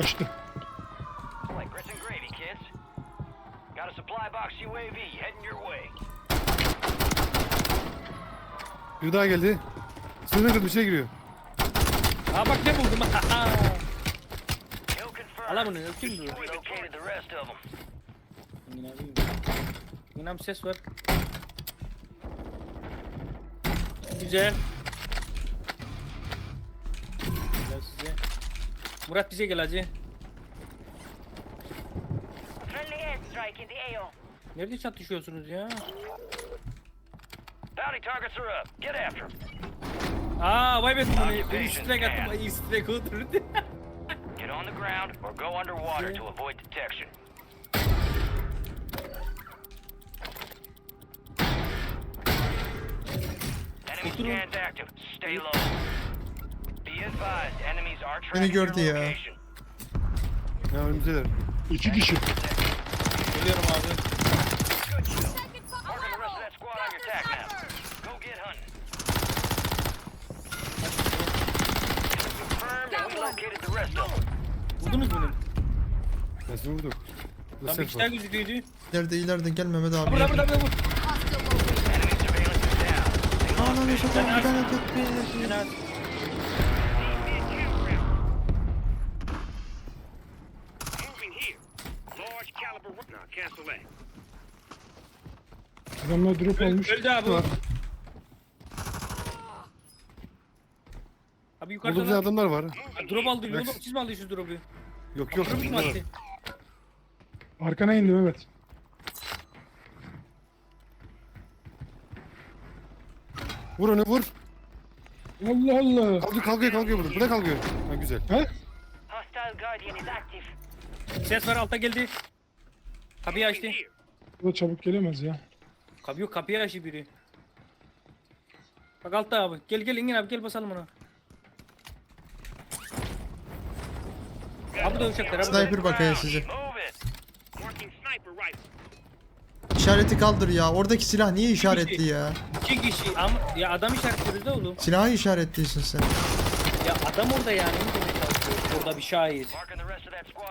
Kaçtı. Like grits and gravy, kids. Got a supply box UAV heading your way. Bir daha geldi. Sınır kırdı bir şey giriyor. Aa bak ne buldum. Ala bunu kim bu? Yine bir ses var. Güzel Murat bize gel hacı. Nerede çatışıyorsunuz ya? Bounty targets are up. Get after them. Aa vay be bunu. Bir strike attım. İyi strike oturdu. Get on the ground or go underwater to avoid detection. Enemy scans active. Stay low. Beni gördü ya. Ya önümüzdeler. İki kişi. Geliyorum abi. Marking the rest of that squad on your attack map. Go get hunting. Confirmed, and we located the rest of them. Vurdunuz bunu. Nasıl vurduk? Bu Tam var. gözüküyordu. İleride ileride gel Mehmet abi. Burada burada burada. Down. Ananı satayım bir tane tekme. Adamlar drop almış. Öldü abi. Var. Abi Burada bize yukarıda lan. adamlar var. Drop aldı. Oğlum siz mi aldınız drop'u? Yok yok. Drop kim bunlar var. attı? Arkana indi Mehmet. Vur onu vur. Allah Allah. Kalkıyor kalkıyor kalkıyor burada. Burada kalkıyor. Ha güzel. He? Hostile Guardian is active. Ses var altta geldi. Kapıyı açtı. Bu da çabuk gelemez ya. Kapı yok kapıyı açtı biri. Bak altta abi. Gel gel Engin abi gel basalım ona. Abi da uçaklar abi. Sniper bakıyor size. İşareti kaldır ya. Oradaki silah niye işaretli ya? İki kişi ama ya adam işaretliyoruz da oğlum. Silahı işaretliyorsun sen. Ya adam orada yani. Orada bir şahit.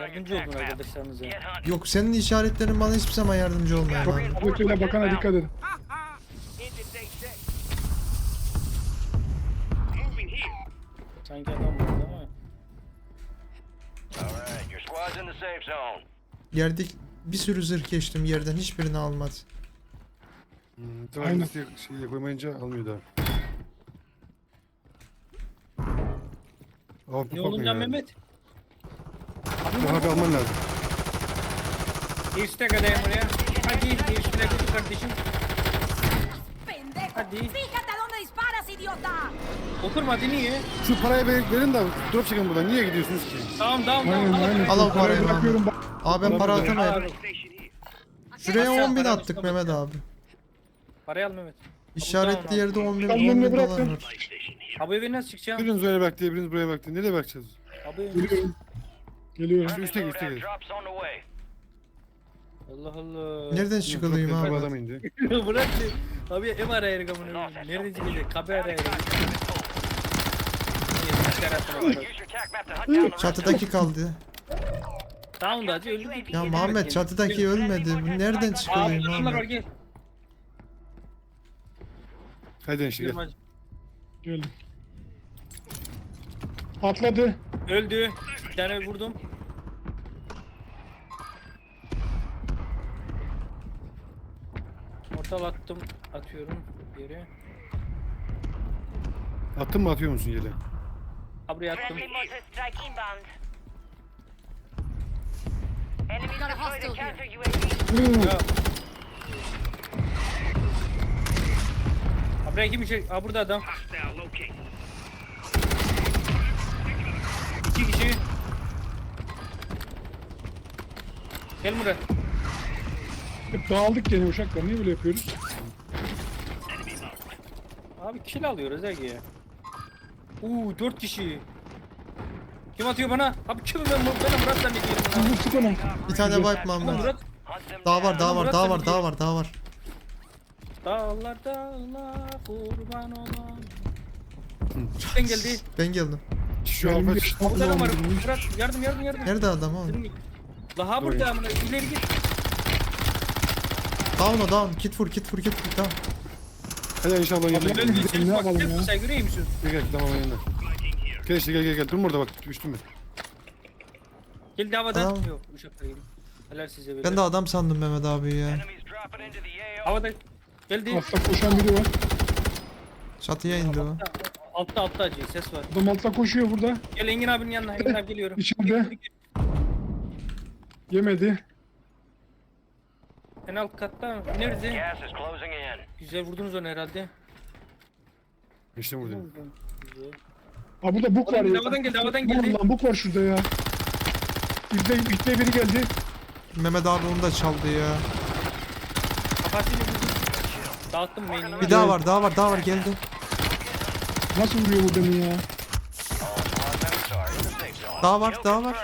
Yardımcı olun arkadaşlarınıza. Yok senin işaretlerin bana hiçbir zaman yardımcı olmuyor abi. Buradakine bakana dikkat edin. Sanki adam burada ama. Yerde bir sürü zırh geçtim yerden hiçbirini almadı. Hmm, Aynen. Şey koymayınca almıyor daha. Abi Ne olunca ya. Mehmet? Bu harbi alman lazım. Airstack adayım oraya. Hadi airstack otur kardeşim. ¡Pendejo! Hadi. ¡Fíjate a dónde disparas, idiota! Oturma hadi niye? Şu parayı ver- verin de drop çekin buradan. Niye gidiyorsunuz ki? Tamam tamam tamam. aynen. Al o Parayı parayı bırakıyorum. Abi ben para Al atamıyorum. abi. Şuraya Aşağı 10 bin attık Mehmet abi. Parayı al Mehmet. İşaretli yerde 10 bin, Ben 10 bunu bin dolar var. Abi eve nasıl çıkacağım? Biriniz oraya bak diye biriniz buraya bak diye. Nereye bakacağız? Abi Geliyorum. Geliyorum. Şu üste gir üste gir. drops on the way. Allah Allah. Nereden Çok kötü bir abi? adam indi. Bırak ne? Abi ev arayarız amına. Nereden çıkacak? Kapı arayarız. Use your attack map to hunt down the rest of them. Çatıdaki kaldı. Tamam da hacı öldü. Ya Muhammed çatıdaki ölmedi. Bu Nereden Abi çıkılayım şunlar var gel. Hadi enişte gel. Geldim. Atladı. Öldü. Bir tane vurdum. Ortal attım. Atıyorum yere. Attın mı atıyor musun yere? Abriye attım. Friendly mortar strike inbound. Enemy Got a hostile counter UAV. Ya. Abriye kim içeri? Aa burada adam. Hostile İki kişi. Gel. Hep dağıldık gene uşaklar. Niye böyle yapıyoruz? Abi kill alıyoruz Ege. Uuu dört kişi. Kim atıyor bana? Abi kim ben? Ben Murat zannediyorum. Hızlı sık onu. Bir tane wipe Ulan Muhammed. Murat. Them Daha var daha var daha var daha var daha var. Dağlar dağlar kurban olan. Sen geldi. Ben geldim. Şu Benim bir. Burada adam var. Fırat yardım yardım yardım. Nerede adam oğlum? Daha burada amına ileri git. Down o down. Kit vur kit vur kit vur tamam. Hadi inşallah gel. gidelim, ne yapalım ya? Sen göreyim misin? Gel gel tamam yanına. Gel işte gel gel gel. Durma orada bak düştüm ben. Geldi havadan. Tamam. Yok gelin. Helal size böyle. Ben de adam sandım Mehmet abi ya. Havada geldi. Altta koşan biri var. Çatıya indi o. Altta altta acı ses var. Adam altta koşuyor burada. Gel Engin abinin yanına. Engin abi geliyorum. İçeride. Yemedi. En alt katta nerede? Gas is closing in. Güzel vurdunuz onu herhalde. İşte buradayım. Güzel. Ha burada buk var ya. Havadan geldi havadan geldi. lan buk var şurada ya. İbne, İbne biri geldi. Mehmet abi onu da çaldı ya. Kafasını vurdum. Dağıttım mainini. Bir daha var daha var daha var geldi. Nasıl vuruyor bu demin ya? Daha var daha var.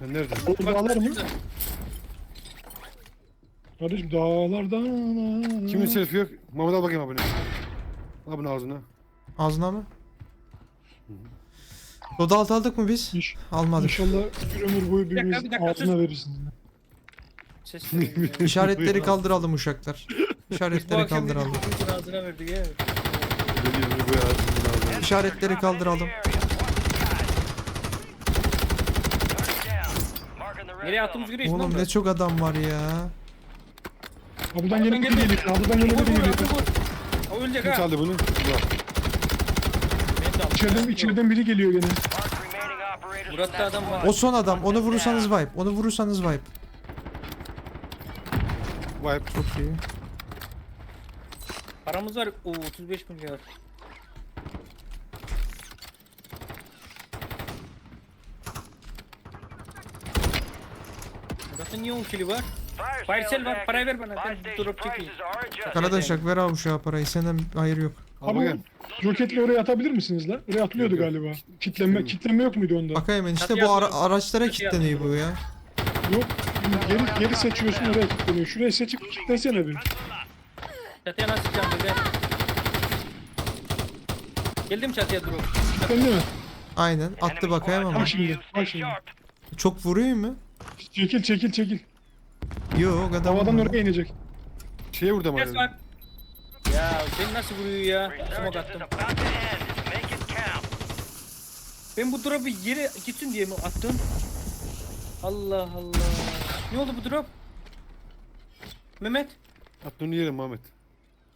Ben nerede? Oğlum dağlar mı? Kardeşim dağlardan. Kimin selfie yok? Mehmet al bakayım abone. Al bunu ağzına. Ağzına mı? Doda alt aldık mı biz? İş- Almadık. İnşallah bir ömür boyu dakika, birbirimiz bir dakika, altına sus. Ses. İşaretleri kaldıralım uşaklar. İşaretleri kaldıralım. Kaldıralım. Ağzına verdik ya. Bu ağzına. İşaretleri kaldıralım. Nereye attığımızı görüyorsun Oğlum ne çok adam var ya. Ha buradan yeni biri geliyor. Buradan yeni biri geliyor. O ölecek Kim ha. çaldı bunu? Bak. Ben de aldım. İçeriden, içeriden biri geliyor gene. Murat'ta adam var. O son adam. Onu vurursanız wipe. Onu vurursanız wipe. Wipe. Çok iyi. Paramız var. Oo 35 milyar. Murat'ın niye 10 kili var? Firesel var, parayı ver bana, ben drop çekeyim. Arkadaşlar ver abi şu parayı. Senden hayır yok. Al Ama bakayım. roketle oraya atabilir misiniz lan? Oraya atılıyordu Yok, yok. galiba. Kitlenme, kitlenme yok muydu onda? Bakayım ben işte bu ara- araçlara kilitleniyor bu ya. Yok. Geri, geri seçiyorsun oraya kilitleniyor. Şuraya seçip kilitlensene bir. Çatıya nasıl çıkacağım böyle? Geldim çatıya drop. Kitlendi mi? Aynen. Attı bakayım ama. Şimdi. Bak şimdi. Çok vuruyor mu? Çekil çekil çekil. Yok adam. Havadan oraya inecek. Şeye vurdu ama. Ses var. Ya seni nasıl vuruyor ya? Smoke attım. Ben bu drop'u yere gitsin diye mi attım? Allah Allah. Ne oldu bu drop? Mehmet. Attığını yerim Mehmet.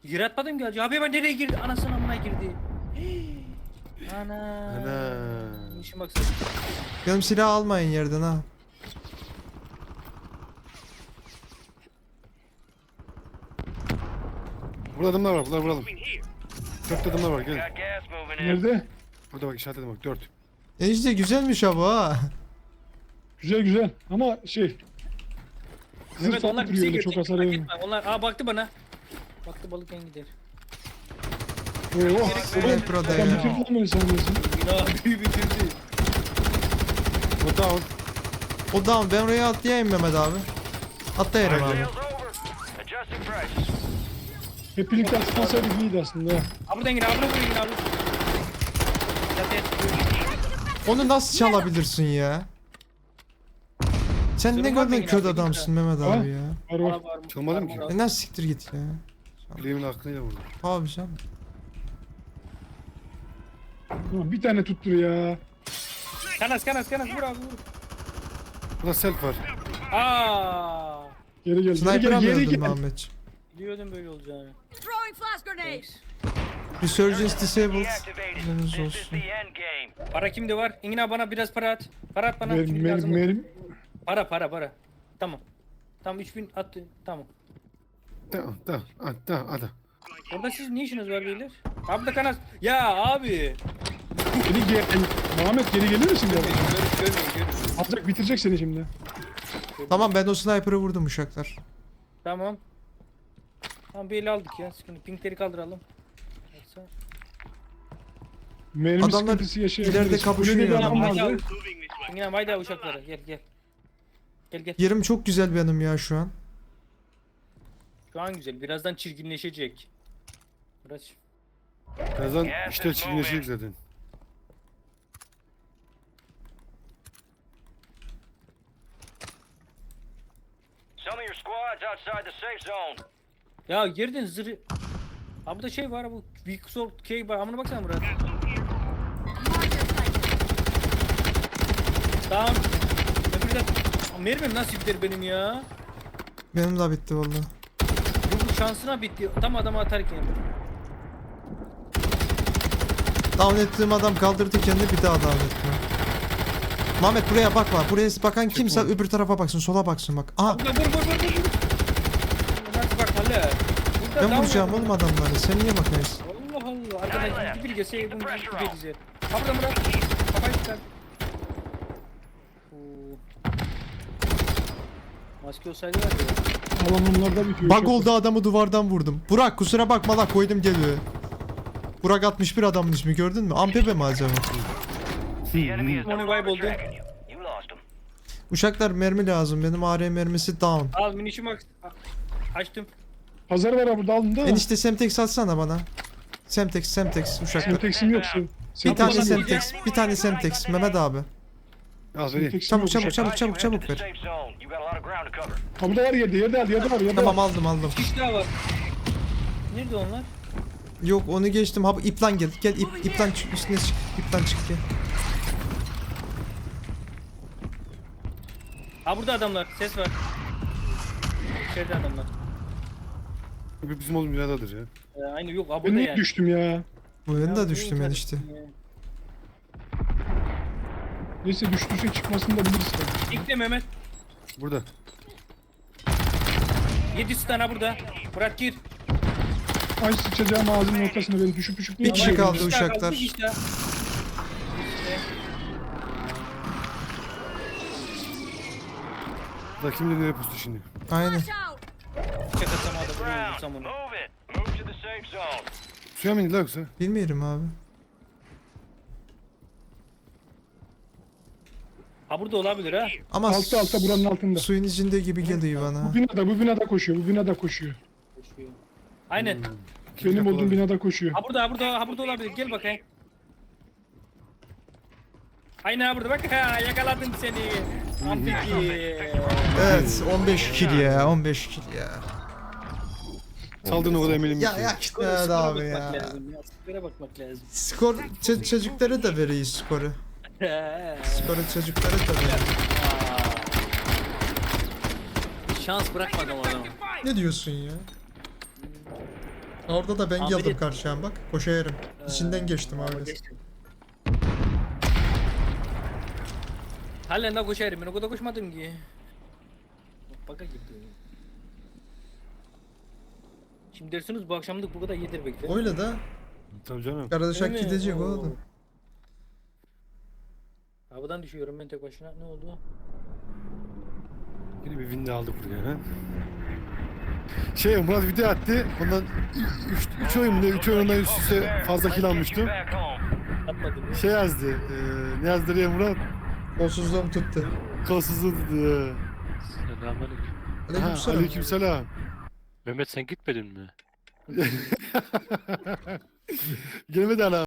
Yere atmadım ki. Abi ben nereye girdi? Anasının amına girdi. Ana. Ana. İşin baksana. Benim silah almayın yerden ha. Burada adamlar var. Bunlar vuralım. Dört adamlar var. Gelin. Nerede? Burada bak işaret edin bak. Dört. Enişte güzelmiş abi ha. Güzel güzel. Ama şey. Mehmet onlar tatlı bize duruyor öyle girecek. çok hasar etme. Onlar aa baktı bana. Baktı balık en gider. Oo. Adam ya. lan beni sanıyorsun. Büyü bitirdi. O down. O down ben oraya atlayayım Mehmet abi. Atlayarım abi. Hep birlikte atmasaydık iyiydi aslında. Abi buradan gir abi buradan gir abi. Onu nasıl çalabilirsin ya? Sen ne var mı kadar yine kötü abi? adamsın Mehmet abi ya. Var var. Var, var. Çalmadım ki. E nasıl siktir git ya. Bileğimin aklıyla vurdu. Abi sen. Ulan Bir tane tuttur ya. Kanas kanas kanas vur abi vur. Burada self var. Aa. Geri gel. Geri Sniper'a gel. Geri öldün gel. Muhammedciğim? Biliyordum böyle olacağını. Throwing flash grenades. Resurgence disabled. Haberiniz olsun. Para kimde var? Engin abi bana biraz para at. Para at bana. Merim, Çünkü merim, lazım. merim. Para para para. Tamam. Tamam 3000 attı. Tamam. Tamam tamam. At tamam hadi. Orada siz ne işiniz var beyler? Abi de kanas. Ya abi. Geri gel. Muhammed geri gelir misin? görmeyin. Atacak bitirecek seni şimdi. Tamam ben o sniper'ı vurdum uşaklar. Tamam. Tamam bir ele aldık ya. Sıkıntı. Pinkleri kaldıralım. Yoksa- Mermi Adamlar sıkıntısı yaşayabiliriz. ileride kapışıyor Kulede bir adam Haydi vardı. abi. Engin abi haydi abi. Gel gel. Gel gel. Yerim çok güzel benim ya şu an. Şu an güzel. Birazdan çirkinleşecek. Bıraç. Birazdan işte çirkinleşecek zaten. Ya girdin zırı. Ha burada şey var bu Big Sword K var. Amına baksana buraya. Tamam. Öbürü de... Mermim nasıl gider benim ya? Benim de bitti vallahi. Bu bu şansına bitti. Tam adamı atarken. Down ettiğim adam kaldırdı kendini bir daha down etti. Mehmet buraya bakma. Buraya bakan kimse öbür tarafa baksın. Sola baksın bak. Aha Vur vur vur vur vur. Nasıl bak hala. Burada ben down vuracağım var. oğlum adamları. Sen niye bakıyorsun? Allah Allah. Arkadan gitti bir gelse bunu gitti bize. Kapıda Murat. Kafayı çıkar. Oo. Maske olsaydı var ya. Alan onlarda bitiyor. Bug oldu adamı duvardan vurdum. Burak kusura bakma la koydum geliyor. Burak 61 adamın ismi gördün mü? Ampebe mi acaba? Onu kayboldu. Uşaklar mermi lazım. Benim AR mermisi down. Al minişim aç. Açtım. Pazar var burada aldın da. Enişte Semtex atsana bana. Semtex, Semtex uşaklar. Semtex'im yoksa. Bir tane yok. Semtex, bir tane Semtex. Mehmet abi. Beni. Semtex'im Çabuk çabuk çabuk çabuk çabuk ver. safe zone. You got a lot of ground to cover. Ha burada var yerde yerde al yerde var yerde Tamam var. aldım aldım. Kişi daha var. Nerede onlar? Yok onu geçtim. Ha iplan gel. Gel ip, iplan çık üstüne çık. İplan çık gel. Ha burada adamlar. Ses var. İçeride adamlar. Bizim oğlum binadadır ya. Ee, aynı yok. Ha Ben burada hep yani. düştüm ya. Bu ben Ya, de düştüm bu enişte. internet- Neyse düştüyse çıkmasını da biliriz tabii. De Mehmet. Burada. 7 tane burada. Murat gir. Ay sıçacağım ağzının ortasına beni düşüp düşüp Bir kişi kaldı uşaklar. Daha. Da kim nereye pustu şimdi? Aynen. Vursam onu. Safe zone. Suya mı indi la yoksa? Bilmiyorum abi. Ha burada olabilir ha. Ama Altta altta buranın altında. suyun içinde gibi geliyor Bu bana. binada bu binada koşuyor bu binada koşuyor. Aynen. Benim olduğum binada koşuyor. Ha burada ha burada ha burada olabilir. Gel bakayım. Aynen ha burada bak ha yakaladım seni. Ampiki. Evet 15 kill ya 15 kill ya. Saldın o kadar eminim. Ya ya hadi abi ya. Skora bakmak lazım. Skor ç- çocuklara da veriyor skoru. Skoru çocuklara da veriyor. Şans bırakmadım zaman. Ne diyorsun ya? Orada da ben Abi geldim karşıya bak. Koşarım. İçinden geçtim abi. Halen daha koşarım ben o kadar koşmadım ki. Baka gitti. Şimdi dersiniz bu akşamlık bu kadar yedir bekle. Öyle de Tabii canım. kardeşak Değil mi? gidecek Oo. oğlum. Havadan düşüyorum ben tek başına. Ne oldu? Yine bir win de aldık buraya ha. Şey Murat video attı. Ondan 3 oyun mu ne? 3 oyundan üst üste fazla kill almıştım. Atmadım. Şey yazdı. Eee ne yazdı diye Murat? Kolsuzluğum tuttu. Kolsuzluğu dedi. Selamünaleyküm. Ha, Aleykümselam. aleykümselam. Mehmet sen gitmedin mi? Gelmedi hala.